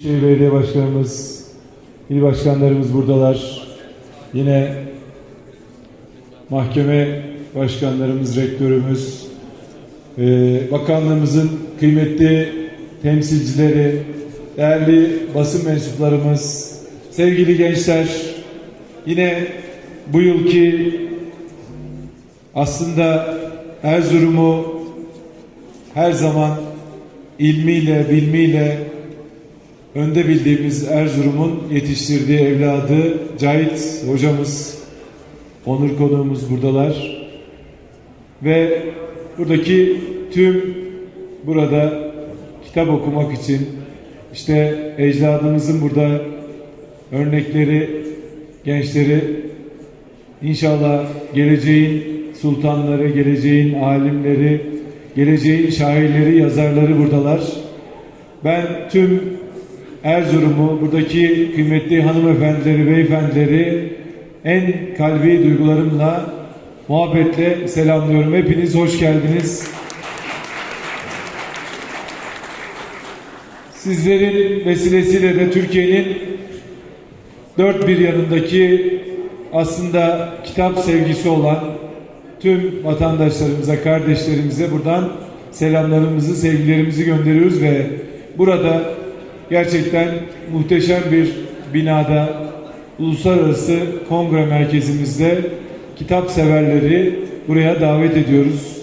Büyükşehir Belediye Başkanımız, il başkanlarımız buradalar. Yine mahkeme başkanlarımız, rektörümüz, e, bakanlığımızın kıymetli temsilcileri, değerli basın mensuplarımız, sevgili gençler, yine bu yılki aslında Erzurum'u her zaman ilmiyle, bilmiyle, önde bildiğimiz Erzurum'un yetiştirdiği evladı Cahit hocamız, onur konuğumuz buradalar. Ve buradaki tüm burada kitap okumak için işte ecdadımızın burada örnekleri, gençleri inşallah geleceğin sultanları, geleceğin alimleri, geleceğin şairleri, yazarları buradalar. Ben tüm Erzurum'u, buradaki kıymetli hanımefendileri, beyefendileri en kalbi duygularımla, muhabbetle selamlıyorum. Hepiniz hoş geldiniz. Sizlerin vesilesiyle de Türkiye'nin dört bir yanındaki aslında kitap sevgisi olan tüm vatandaşlarımıza, kardeşlerimize buradan selamlarımızı, sevgilerimizi gönderiyoruz ve burada gerçekten muhteşem bir binada uluslararası kongre merkezimizde kitap severleri buraya davet ediyoruz.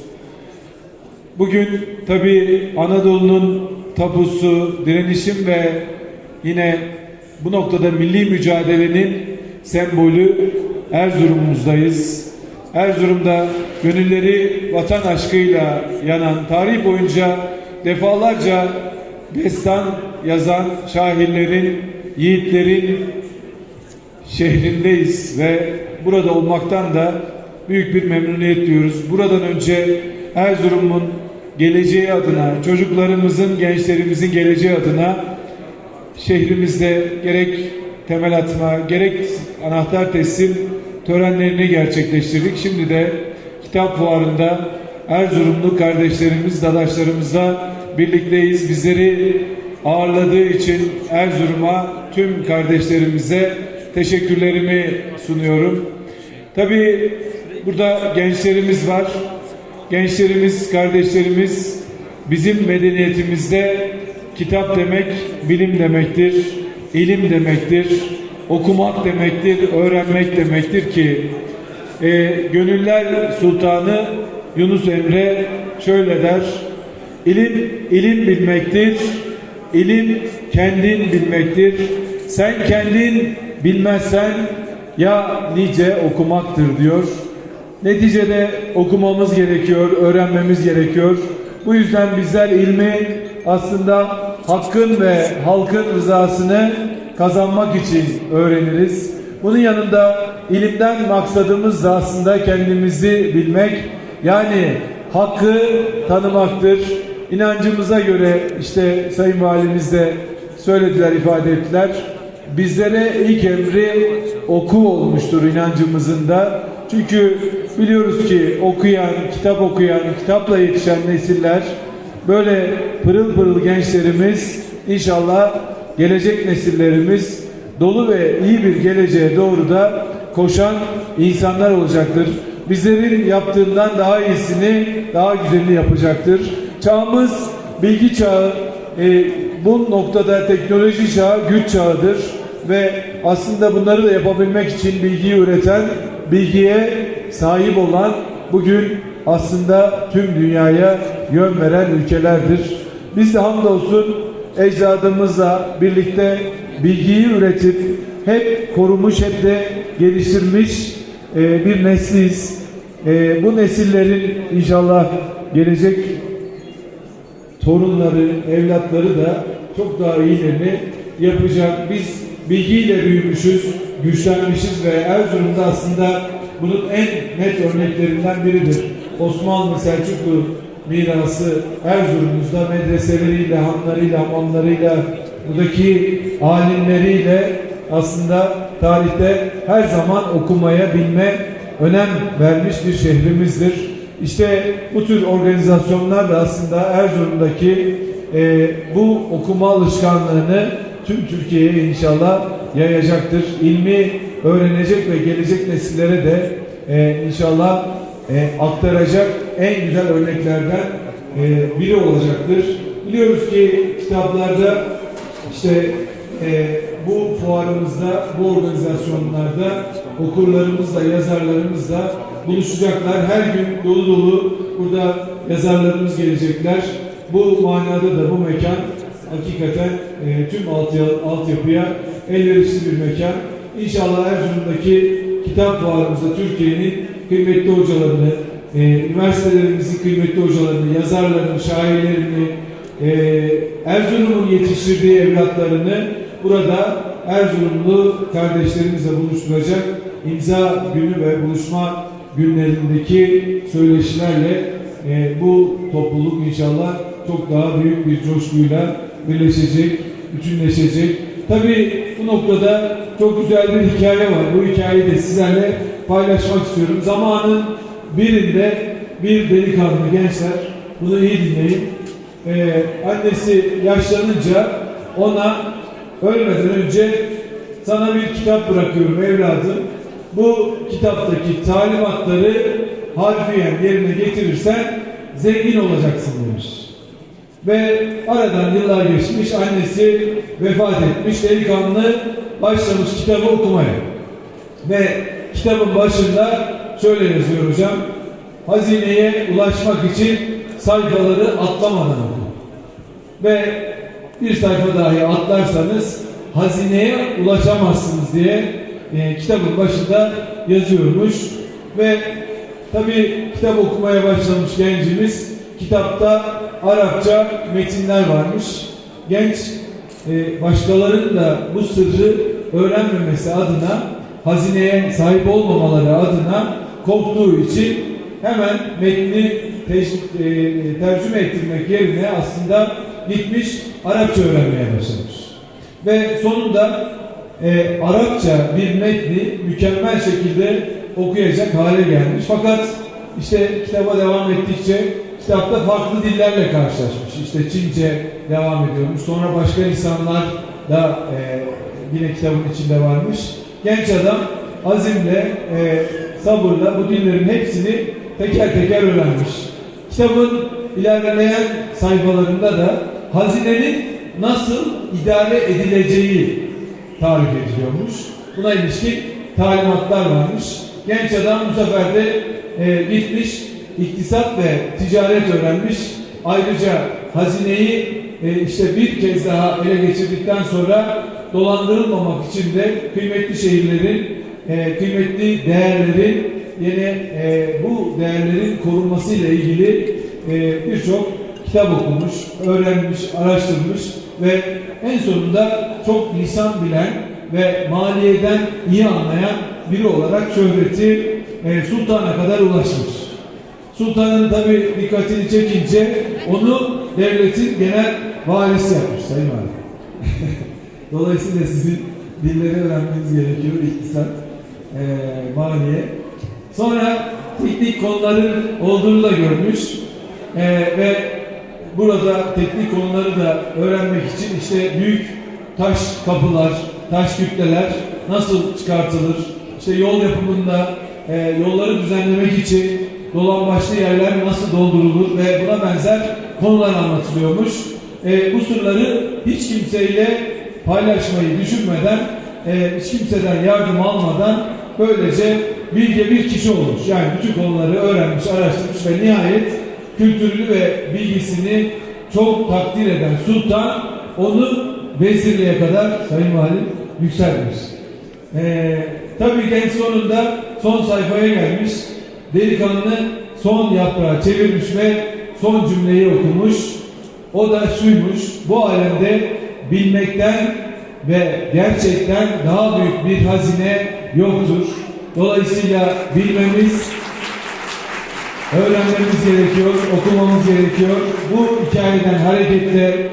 Bugün tabi Anadolu'nun tapusu, direnişim ve yine bu noktada milli mücadelenin sembolü Erzurum'umuzdayız. Erzurum'da gönülleri vatan aşkıyla yanan, tarih boyunca defalarca destan yazan şairlerin, yiğitlerin şehrindeyiz ve burada olmaktan da büyük bir memnuniyet duyuyoruz. Buradan önce Erzurum'un geleceği adına, çocuklarımızın, gençlerimizin geleceği adına şehrimizde gerek temel atma, gerek anahtar teslim törenlerini gerçekleştirdik. Şimdi de kitap fuarında Erzurumlu kardeşlerimiz, dadaşlarımızla birlikteyiz. Bizleri ağırladığı için Erzurum'a tüm kardeşlerimize teşekkürlerimi sunuyorum. Tabii burada gençlerimiz var. Gençlerimiz, kardeşlerimiz bizim medeniyetimizde kitap demek bilim demektir, ilim demektir, okumak demektir, öğrenmek demektir ki e, Gönüller Sultanı Yunus Emre şöyle der, ilim ilim bilmektir, ilim kendin bilmektir, sen kendin bilmezsen ya nice okumaktır diyor. Neticede okumamız gerekiyor, öğrenmemiz gerekiyor. Bu yüzden bizler ilmi aslında hakkın ve halkın rızasını kazanmak için öğreniriz. Bunun yanında ilimden maksadımız da aslında kendimizi bilmek, yani hakkı tanımaktır. İnancımıza göre işte Sayın Valimiz de söylediler, ifade ettiler. Bizlere ilk emri oku olmuştur inancımızın da. Çünkü biliyoruz ki okuyan, kitap okuyan, kitapla yetişen nesiller böyle pırıl pırıl gençlerimiz inşallah gelecek nesillerimiz dolu ve iyi bir geleceğe doğru da koşan insanlar olacaktır. Bizlerin yaptığından daha iyisini, daha güzelini yapacaktır. Çağımız bilgi çağı, e, bu noktada teknoloji çağı, güç çağıdır ve aslında bunları da yapabilmek için bilgiyi üreten, bilgiye sahip olan bugün aslında tüm dünyaya yön veren ülkelerdir. Biz de hamdolsun ecdadımızla birlikte bilgiyi üretip hep korumuş hep de geliştirmiş e, bir nesliyiz. E, bu nesillerin inşallah gelecek torunları, evlatları da çok daha iyilerini yapacak. Biz bilgiyle büyümüşüz, güçlenmişiz ve Erzurum'da aslında bunun en net örneklerinden biridir. Osmanlı Selçuklu mirası Erzurum'umuzda medreseleriyle, hanlarıyla, hamamlarıyla, buradaki alimleriyle aslında tarihte her zaman okumaya, bilme önem vermiş bir şehrimizdir. İşte bu tür organizasyonlar da aslında Erzurum'daki e, bu okuma alışkanlığını tüm Türkiye'ye inşallah yayacaktır. İlmi öğrenecek ve gelecek nesillere de e, inşallah e, aktaracak en güzel örneklerden e, biri olacaktır. Biliyoruz ki kitaplarda işte e, bu fuarımızda, bu organizasyonlarda okurlarımızla, yazarlarımızla buluşacaklar. Her gün dolu dolu burada yazarlarımız gelecekler. Bu manada da bu mekan hakikaten e, tüm altyapı, altyapıya elverişli bir mekan. İnşallah Erzurum'daki kitap fuarımızda Türkiye'nin kıymetli hocalarını, e, üniversitelerimizin kıymetli hocalarını, yazarlarını, şairlerini, e, Erzurum'un yetiştirdiği evlatlarını burada Erzurumlu kardeşlerimizle buluşturacak imza günü ve buluşma günlerindeki söyleşilerle e, bu topluluk inşallah çok daha büyük bir coşkuyla birleşecek, bütünleşecek. Tabii bu noktada çok güzel bir hikaye var. Bu hikayeyi de sizlerle paylaşmak istiyorum. Zamanın birinde bir delikanlı gençler, bunu iyi dinleyin. Ee, annesi yaşlanınca ona ölmeden önce sana bir kitap bırakıyorum evladım. Bu kitaptaki talimatları harfiyen yerine getirirsen zengin olacaksın demiş. Ve aradan yıllar geçmiş, annesi vefat etmiş, delikanlı başlamış kitabı okumaya. Ve kitabın başında şöyle yazıyor hocam, hazineye ulaşmak için sayfaları atlamadan oku. Ve bir sayfa dahi atlarsanız hazineye ulaşamazsınız diye e, kitabın başında yazıyormuş. Ve tabi kitap okumaya başlamış gencimiz kitapta Arapça metinler varmış. Genç e, başkalarının da bu sırrı öğrenmemesi adına hazineye sahip olmamaları adına korktuğu için hemen metni e, tercüme ettirmek yerine aslında gitmiş Arapça öğrenmeye başlamış. Ve sonunda e, Arapça bir metni mükemmel şekilde okuyacak hale gelmiş. Fakat işte kitaba devam ettikçe kitapta farklı dillerle karşılaşmış. İşte Çince devam ediyormuş. Sonra başka lisanlar da e, yine kitabın içinde varmış. Genç adam azimle, e, sabırla bu dillerin hepsini teker teker öğrenmiş. Kitabın ilerleyen sayfalarında da hazinenin nasıl idare edileceği tarif ediliyormuş. Buna ilişkin talimatlar varmış. Genç adam bu sefer de e, gitmiş iktisat ve ticaret öğrenmiş. Ayrıca hazineyi e, işte bir kez daha ele geçirdikten sonra dolandırılmamak için de kıymetli şehirlerin, e, kıymetli değerlerin yine e, bu değerlerin korunmasıyla ilgili e, birçok kitap okumuş, öğrenmiş, araştırmış ve en sonunda çok lisan bilen ve maliyeden iyi anlayan biri olarak şöhreti e, sultana kadar ulaşmış. Sultanın tabi dikkatini çekince onu devletin genel valisi yapmış Sayın Valim. Dolayısıyla sizin dilleri öğrenmeniz gerekiyor. İktisat, e, maliye. Sonra teknik konuların olduğunu da görmüş. E, ve burada teknik konuları da öğrenmek için işte büyük taş kapılar, taş kütleler nasıl çıkartılır? İşte yol yapımında e, yolları düzenlemek için dolan başlı yerler nasıl doldurulur ve buna benzer konular anlatılıyormuş. E, bu sırları hiç kimseyle paylaşmayı düşünmeden, e, hiç kimseden yardım almadan böylece bilge bir kişi olmuş. Yani bütün konuları öğrenmiş, araştırmış ve nihayet kültürünü ve bilgisini çok takdir eden sultan onu vezirliğe kadar Sayın Valim yükselmiş. Ee, tabii genç sonunda son sayfaya gelmiş. Delikanlı son yaprağı çevirmiş ve son cümleyi okumuş. O da şuymuş. Bu alemde bilmekten ve gerçekten daha büyük bir hazine yoktur. Dolayısıyla bilmemiz, öğrenmemiz gerekiyor, okumamız gerekiyor. Bu hikayeden hareketle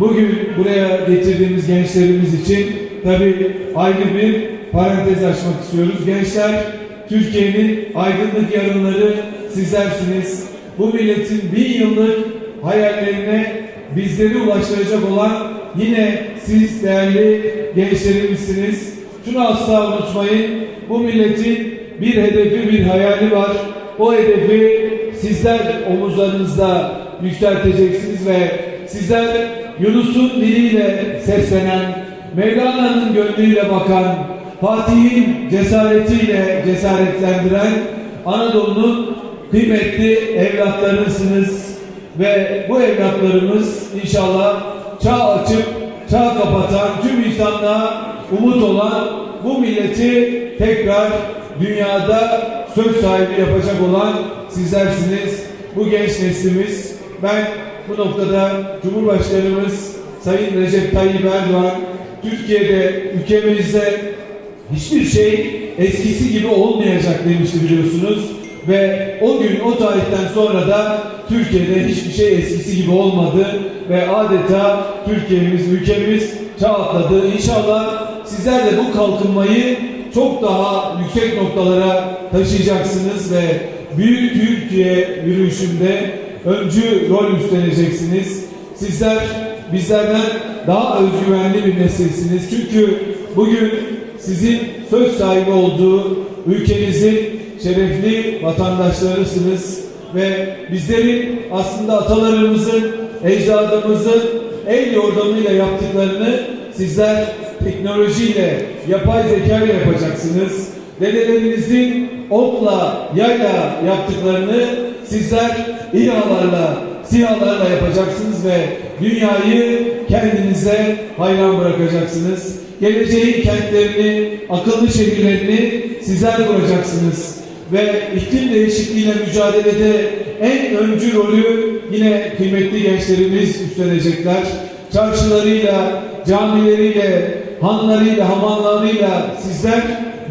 bugün buraya getirdiğimiz gençlerimiz için tabii ayrı bir parantez açmak istiyoruz. Gençler, Türkiye'nin aydınlık yarınları sizlersiniz. Bu milletin bin yıllık hayallerine bizleri ulaştıracak olan yine siz değerli gençlerimizsiniz. Şunu asla unutmayın. Bu milletin bir hedefi, bir hayali var. O hedefi sizler omuzlarınızda yükselteceksiniz ve sizler Yunus'un diliyle seslenen, Mevlana'nın gönlüyle bakan, Fatih'in cesaretiyle cesaretlendiren Anadolu'nun kıymetli evlatlarısınız ve bu evlatlarımız inşallah çağ açıp çağ kapatan tüm insanlığa umut olan bu milleti tekrar dünyada söz sahibi yapacak olan sizlersiniz. Bu genç neslimiz. Ben bu noktada Cumhurbaşkanımız Sayın Recep Tayyip Erdoğan Türkiye'de, ülkemizde hiçbir şey eskisi gibi olmayacak demişti biliyorsunuz. Ve o gün, o tarihten sonra da Türkiye'de hiçbir şey eskisi gibi olmadı. Ve adeta Türkiye'miz, ülkemiz çağ atladı. İnşallah sizler de bu kalkınmayı çok daha yüksek noktalara taşıyacaksınız ve büyük Türkiye yürüyüşünde öncü rol üstleneceksiniz. Sizler bizlerden daha özgüvenli bir nesilsiniz. Çünkü bugün sizin söz sahibi olduğu ülkenizin şerefli vatandaşlarısınız ve bizlerin aslında atalarımızın, ecdadımızın el yordamıyla yaptıklarını sizler teknolojiyle, yapay zeka ile yapacaksınız. Dedelerinizin okla, yayla yaptıklarını sizler İHA'larla, SİHA'larla yapacaksınız ve dünyayı kendinize hayran bırakacaksınız. Geleceğin kentlerini, akıllı şehirlerini sizler kuracaksınız. Ve iklim değişikliğiyle mücadelede en öncü rolü yine kıymetli gençlerimiz üstlenecekler. Çarşılarıyla, camileriyle, hanlarıyla, hamanlarıyla sizler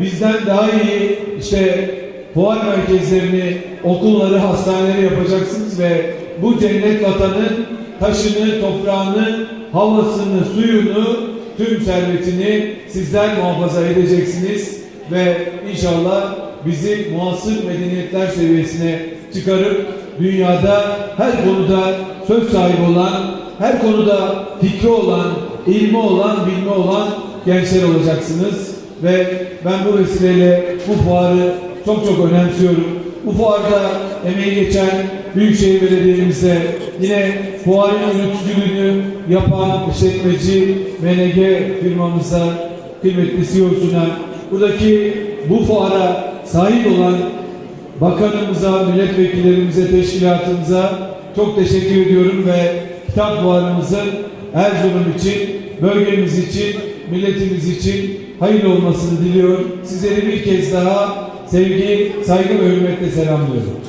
bizden daha iyi işte fuar merkezlerini, okulları, hastaneleri yapacaksınız ve bu cennet vatanın taşını, toprağını, havasını, suyunu, tüm servetini sizler muhafaza edeceksiniz ve inşallah bizi muasır medeniyetler seviyesine çıkarıp dünyada her konuda söz sahibi olan, her konuda fikri olan, ilmi olan, bilme olan gençler olacaksınız. Ve ben bu vesileyle bu fuarı çok çok önemsiyorum. Bu fuarda emeği geçen Büyükşehir Belediye'mize yine fuarın yöneticiliğini yapan işletmeci MNG firmamıza kıymetli CEO'suna buradaki bu fuara sahip olan bakanımıza, milletvekillerimize, teşkilatımıza çok teşekkür ediyorum ve kitap fuarımızın Erzurum için, bölgemiz için, milletimiz için hayırlı olmasını diliyorum. Sizleri bir kez daha sevgi, saygı ve hürmetle selamlıyorum.